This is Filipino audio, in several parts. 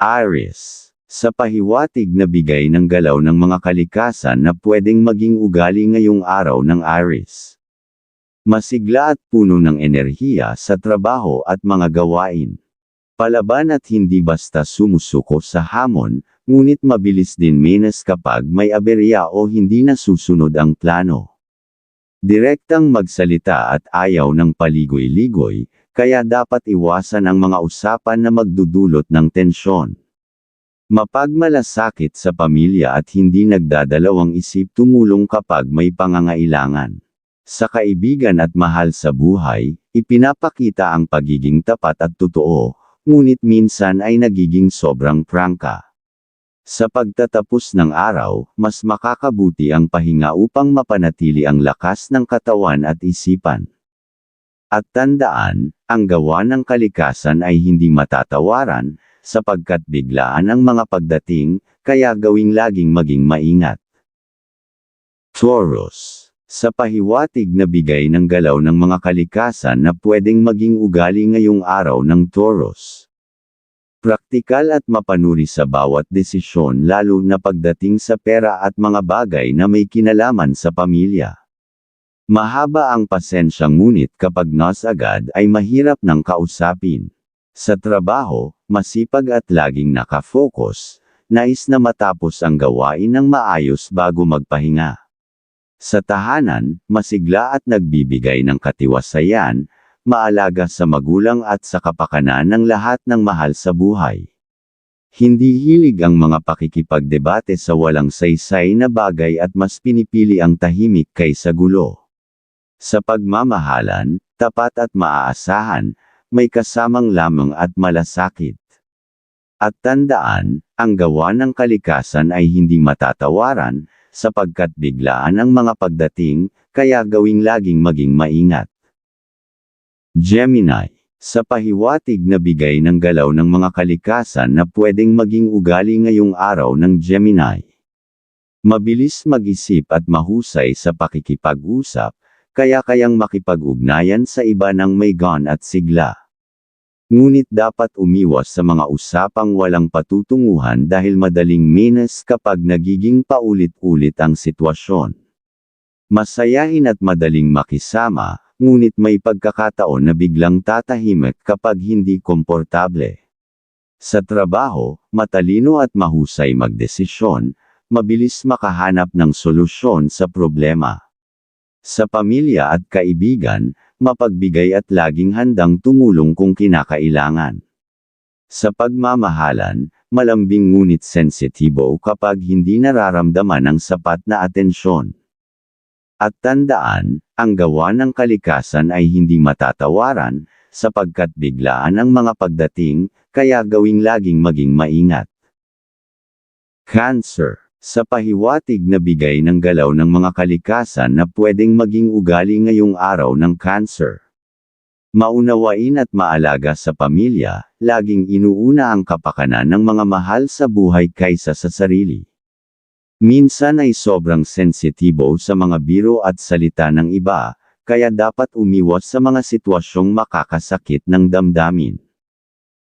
Aries. Sa pahiwatig na bigay ng galaw ng mga kalikasan na pwedeng maging ugali ngayong araw ng Aries. Masigla at puno ng enerhiya sa trabaho at mga gawain. Palaban at hindi basta sumusuko sa hamon, ngunit mabilis din menas kapag may aberya o hindi nasusunod ang plano. Direktang magsalita at ayaw ng paligoy-ligoy, kaya dapat iwasan ang mga usapan na magdudulot ng tensyon. Mapagmalasakit sa pamilya at hindi nagdadalawang isip tumulong kapag may pangangailangan. Sa kaibigan at mahal sa buhay, ipinapakita ang pagiging tapat at totoo, ngunit minsan ay nagiging sobrang prangka. Sa pagtatapos ng araw, mas makakabuti ang pahinga upang mapanatili ang lakas ng katawan at isipan. At tandaan, ang gawa ng kalikasan ay hindi matatawaran, sapagkat biglaan ang mga pagdating, kaya gawing laging maging maingat. Taurus. Sa pahiwatig na bigay ng galaw ng mga kalikasan na pwedeng maging ugali ngayong araw ng Taurus. Praktikal at mapanuri sa bawat desisyon lalo na pagdating sa pera at mga bagay na may kinalaman sa pamilya. Mahaba ang pasensya ngunit kapag nas agad ay mahirap ng kausapin. Sa trabaho, masipag at laging nakafocus, nais na matapos ang gawain ng maayos bago magpahinga. Sa tahanan, masigla at nagbibigay ng katiwasayan, maalaga sa magulang at sa kapakanan ng lahat ng mahal sa buhay. Hindi hilig ang mga pakikipagdebate sa walang saysay na bagay at mas pinipili ang tahimik kaysa gulo. Sa pagmamahalan, tapat at maaasahan, may kasamang lamang at malasakit. At tandaan, ang gawa ng kalikasan ay hindi matatawaran, sapagkat biglaan ang mga pagdating, kaya gawing laging maging maingat. Gemini. Sa pahiwatig na bigay ng galaw ng mga kalikasan na pwedeng maging ugali ngayong araw ng Gemini. Mabilis mag-isip at mahusay sa pakikipag-usap, kaya kayang makipag-ugnayan sa iba ng may gun at sigla. Ngunit dapat umiwas sa mga usapang walang patutunguhan dahil madaling minus kapag nagiging paulit-ulit ang sitwasyon. Masayahin at madaling makisama, ngunit may pagkakataon na biglang tatahimik kapag hindi komportable. Sa trabaho, matalino at mahusay magdesisyon, mabilis makahanap ng solusyon sa problema. Sa pamilya at kaibigan, mapagbigay at laging handang tumulong kung kinakailangan. Sa pagmamahalan, malambing ngunit sensitibo kapag hindi nararamdaman ang sapat na atensyon. At tandaan, ang gawa ng kalikasan ay hindi matatawaran, sapagkat biglaan ang mga pagdating, kaya gawing laging maging maingat. Cancer. Sa pahiwatig na bigay ng galaw ng mga kalikasan na pwedeng maging ugali ngayong araw ng cancer. Maunawain at maalaga sa pamilya, laging inuuna ang kapakanan ng mga mahal sa buhay kaysa sa sarili. Minsan ay sobrang sensitibo sa mga biro at salita ng iba, kaya dapat umiwas sa mga sitwasyong makakasakit ng damdamin.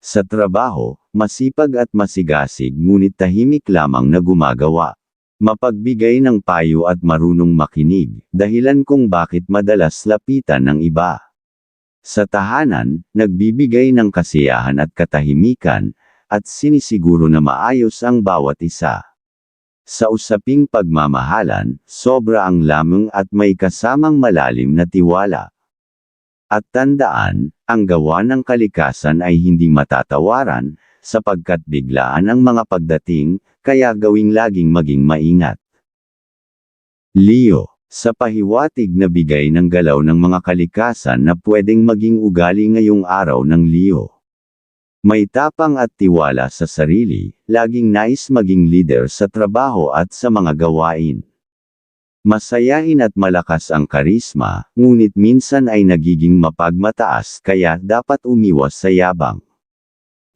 Sa trabaho, masipag at masigasig ngunit tahimik lamang na gumagawa. Mapagbigay ng payo at marunong makinig, dahilan kung bakit madalas lapitan ng iba. Sa tahanan, nagbibigay ng kasiyahan at katahimikan, at sinisiguro na maayos ang bawat isa. Sa usaping pagmamahalan, sobra ang lamang at may kasamang malalim na tiwala. At tandaan, ang gawa ng kalikasan ay hindi matatawaran, sapagkat biglaan ang mga pagdating, kaya gawing laging maging maingat. Leo, sa pahiwatig na bigay ng galaw ng mga kalikasan na pwedeng maging ugali ngayong araw ng Leo. May tapang at tiwala sa sarili, laging nais maging leader sa trabaho at sa mga gawain. Masayahin at malakas ang karisma, ngunit minsan ay nagiging mapagmataas kaya dapat umiwas sa yabang.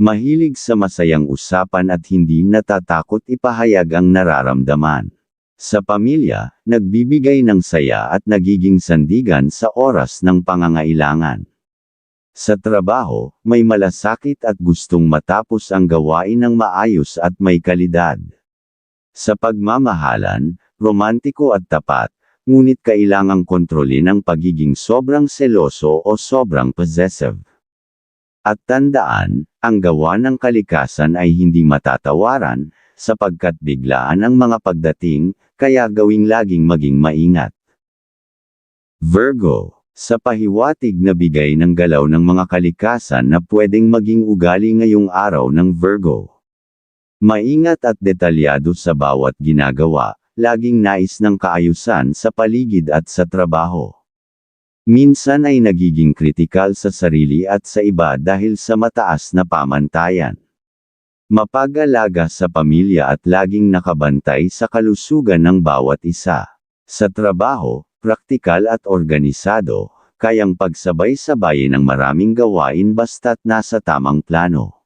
Mahilig sa masayang usapan at hindi natatakot ipahayag ang nararamdaman. Sa pamilya, nagbibigay ng saya at nagiging sandigan sa oras ng pangangailangan. Sa trabaho, may malasakit at gustong matapos ang gawain ng maayos at may kalidad. Sa pagmamahalan, romantiko at tapat, ngunit kailangang kontrolin ang pagiging sobrang seloso o sobrang possessive. At tandaan, ang gawa ng kalikasan ay hindi matatawaran, sapagkat biglaan ang mga pagdating, kaya gawing laging maging maingat. Virgo sa pahiwatig na bigay ng galaw ng mga kalikasan na pwedeng maging ugali ngayong araw ng Virgo. Maingat at detalyado sa bawat ginagawa, laging nais ng kaayusan sa paligid at sa trabaho. Minsan ay nagiging kritikal sa sarili at sa iba dahil sa mataas na pamantayan. Mapag-alaga sa pamilya at laging nakabantay sa kalusugan ng bawat isa. Sa trabaho, praktikal at organisado, kayang pagsabay-sabayin ng maraming gawain basta't nasa tamang plano.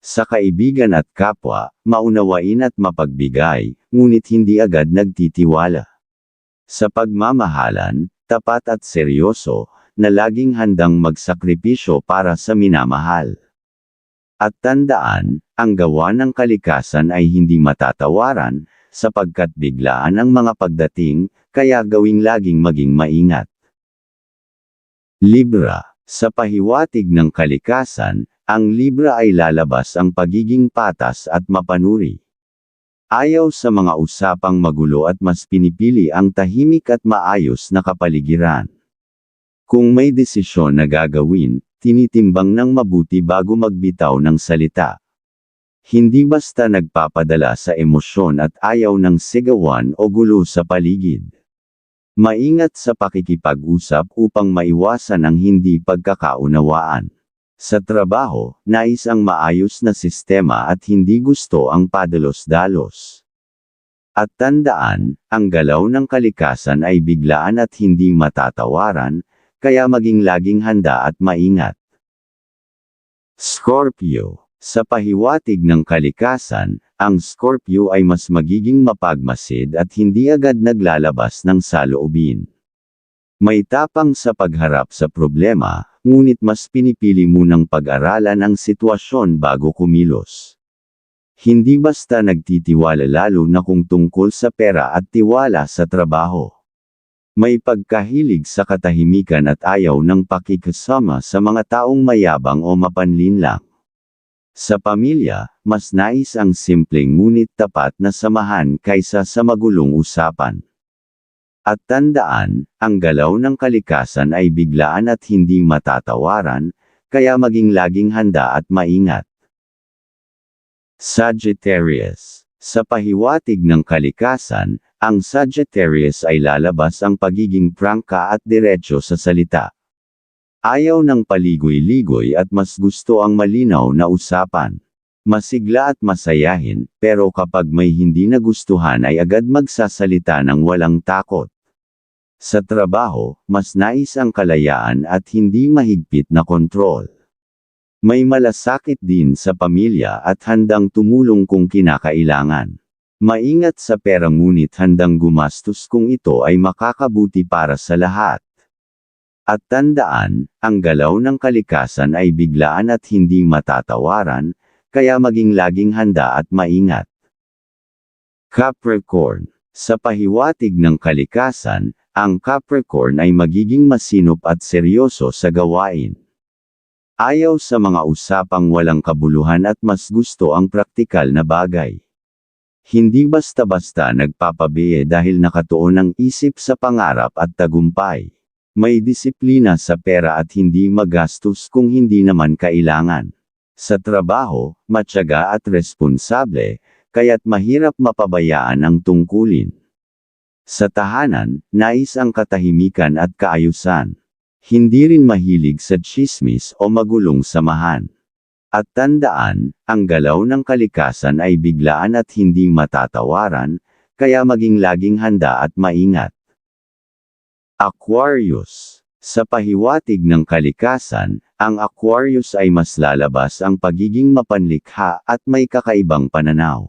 Sa kaibigan at kapwa, maunawain at mapagbigay, ngunit hindi agad nagtitiwala. Sa pagmamahalan, tapat at seryoso, na laging handang magsakripisyo para sa minamahal. At tandaan, ang gawa ng kalikasan ay hindi matatawaran, sapagkat biglaan ang mga pagdating, kaya gawing laging maging maingat. Libra Sa pahiwatig ng kalikasan, ang Libra ay lalabas ang pagiging patas at mapanuri. Ayaw sa mga usapang magulo at mas pinipili ang tahimik at maayos na kapaligiran. Kung may desisyon na gagawin, tinitimbang ng mabuti bago magbitaw ng salita. Hindi basta nagpapadala sa emosyon at ayaw ng sigawan o gulo sa paligid. Maingat sa pakikipag-usap upang maiwasan ang hindi pagkakaunawaan. Sa trabaho, nais ang maayos na sistema at hindi gusto ang padalos-dalos. At tandaan, ang galaw ng kalikasan ay biglaan at hindi matatawaran, kaya maging laging handa at maingat. Scorpio Sa pahiwatig ng kalikasan, ang Scorpio ay mas magiging mapagmasid at hindi agad naglalabas ng saloobin. May tapang sa pagharap sa problema, ngunit mas pinipili munang pag-aralan ang sitwasyon bago kumilos. Hindi basta nagtitiwala lalo na kung tungkol sa pera at tiwala sa trabaho. May pagkahilig sa katahimikan at ayaw ng pakikasama sa mga taong mayabang o mapanlinlang. Sa pamilya, mas nais ang simpleng ngunit tapat na samahan kaysa sa magulong usapan. At tandaan, ang galaw ng kalikasan ay biglaan at hindi matatawaran, kaya maging laging handa at maingat. Sagittarius Sa pahiwatig ng kalikasan, ang Sagittarius ay lalabas ang pagiging prangka at diretso sa salita. Ayaw ng paligoy-ligoy at mas gusto ang malinaw na usapan. Masigla at masayahin, pero kapag may hindi nagustuhan ay agad magsasalita ng walang takot. Sa trabaho, mas nais ang kalayaan at hindi mahigpit na kontrol. May malasakit din sa pamilya at handang tumulong kung kinakailangan. Maingat sa pera ngunit handang gumastos kung ito ay makakabuti para sa lahat. At tandaan, ang galaw ng kalikasan ay biglaan at hindi matatawaran, kaya maging laging handa at maingat. Capricorn Sa pahiwatig ng kalikasan, ang Capricorn ay magiging masinop at seryoso sa gawain. Ayaw sa mga usapang walang kabuluhan at mas gusto ang praktikal na bagay. Hindi basta-basta nagpapabiye dahil nakatuon ang isip sa pangarap at tagumpay. May disiplina sa pera at hindi magastos kung hindi naman kailangan. Sa trabaho, matyaga at responsable, kaya't mahirap mapabayaan ang tungkulin. Sa tahanan, nais ang katahimikan at kaayusan. Hindi rin mahilig sa chismis o magulong samahan. At tandaan, ang galaw ng kalikasan ay biglaan at hindi matatawaran, kaya maging laging handa at maingat. Aquarius. Sa pahiwatig ng kalikasan, ang Aquarius ay mas lalabas ang pagiging mapanlikha at may kakaibang pananaw.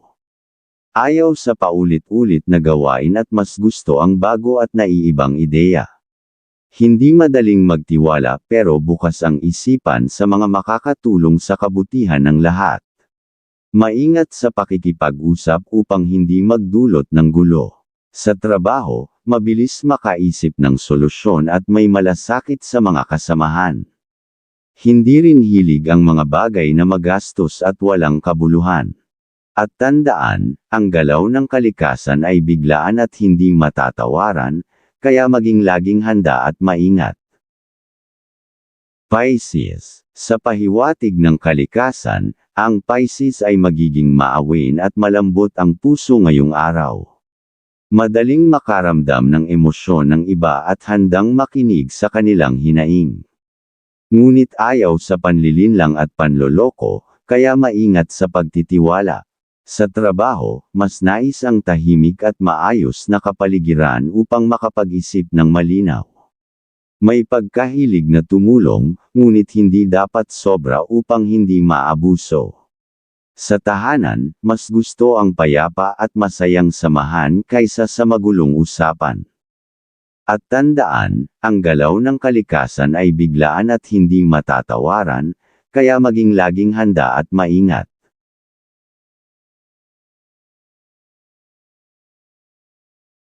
Ayaw sa paulit-ulit na gawain at mas gusto ang bago at naiibang ideya. Hindi madaling magtiwala pero bukas ang isipan sa mga makakatulong sa kabutihan ng lahat. Maingat sa pakikipag-usap upang hindi magdulot ng gulo. Sa trabaho, mabilis makaisip ng solusyon at may malasakit sa mga kasamahan. Hindi rin hilig ang mga bagay na magastos at walang kabuluhan. At tandaan, ang galaw ng kalikasan ay biglaan at hindi matatawaran, kaya maging laging handa at maingat. Pisces Sa pahiwatig ng kalikasan, ang Pisces ay magiging maawin at malambot ang puso ngayong araw. Madaling makaramdam ng emosyon ng iba at handang makinig sa kanilang hinaing. Ngunit ayaw sa panlilinlang at panloloko, kaya maingat sa pagtitiwala. Sa trabaho, mas nais ang tahimik at maayos na kapaligiran upang makapag-isip ng malinaw. May pagkahilig na tumulong, ngunit hindi dapat sobra upang hindi maabuso. Sa tahanan, mas gusto ang payapa at masayang samahan kaysa sa magulong usapan. At tandaan, ang galaw ng kalikasan ay biglaan at hindi matatawaran, kaya maging laging handa at maingat.